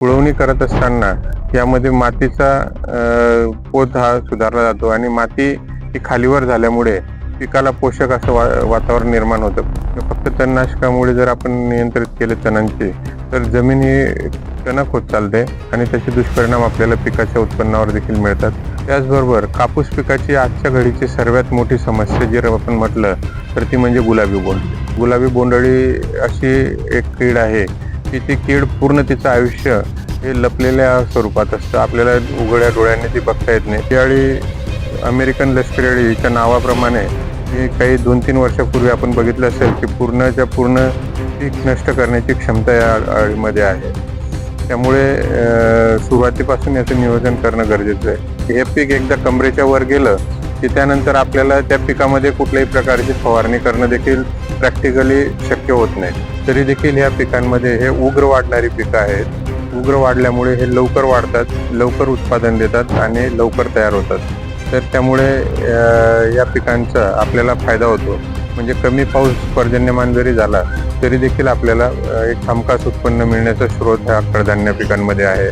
कुळवणी करत असताना यामध्ये मातीचा पोत हा सुधारला जातो आणि माती ही खालीवर झाल्यामुळे पिकाला पोषक असं वा वातावरण निर्माण होतं. फक्त तणनाशकामुळे जर आपण नियंत्रित केले तणांचे तर जमीन ही टणक होत चालते आणि त्याचे दुष्परिणाम आपल्याला पिकाच्या उत्पन्नावर देखील मिळतात. त्याचबरोबर कापूस पिकाची आजच्या घडीची सर्वात मोठी समस्या जर आपण म्हटलं तर ती म्हणजे गुलाबी बोंड. गुलाबी बोंडअळी अशी एक कीड आहे की ती कीड पूर्ण तिचं आयुष्य हे लपलेल्या स्वरूपात असतं. आपल्याला उघड्या डोळ्यांनी ती बघता येत नाही. त्यावेळी अमेरिकन लष्करी नावाप्रमाणे हे काही दोन तीन वर्षापूर्वी आपण बघितलं असेल की पूर्णच्या पूर्ण पीक नष्ट करण्याची क्षमता या अळीमध्ये आहे. त्यामुळे सुरुवातीपासून याचं नियोजन करणं गरजेचं आहे. हे पीक एकदा कमरेच्या वर गेलं की त्यानंतर आपल्याला त्या पिकामध्ये कुठल्याही प्रकारची फवारणी करणं देखील प्रॅक्टिकली शक्य होत नाही. तरी देखील ह्या पिकांमध्ये हे उग्र वाढणारी पिकं आहेत. उग्र वाढल्यामुळे हे लवकर वाढतात लवकर उत्पादन देतात आणि लवकर तयार होतात. तर त्यामुळे या पिकांचा आपल्याला फायदा होतो. म्हणजे कमी पाऊस पर्जन्यमान जरी झाला तरी देखील आपल्याला एक हमखास उत्पन्न मिळण्याचा स्रोत ह्या कडधान्य पिकांमध्ये आहे.